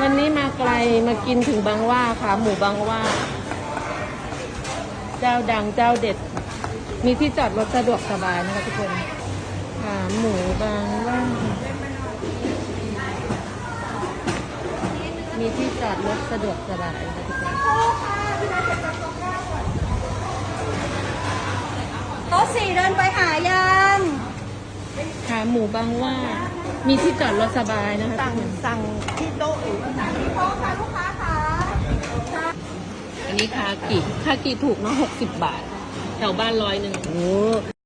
วันนี้มาไกลมากินถึงบางหว่าค่ะ หมูบางหว่า เจ้าดังเจ้าเด็ด มีที่จอดรถสะดวกสบายนะคะทุกคนขาหมูบางหว่า มีที่จอดรถสะดวกสบายนะคะทุกคนโต๊ะสี่เดินไปหายังขาหมูบางหว่า มีที่จอดรถสบายนะคะทุสั่กงคน สั่ง นี้คากิคากิถูกเนาะหกสิบบาท แถวบ้านร้อยหนึ่ง โอ้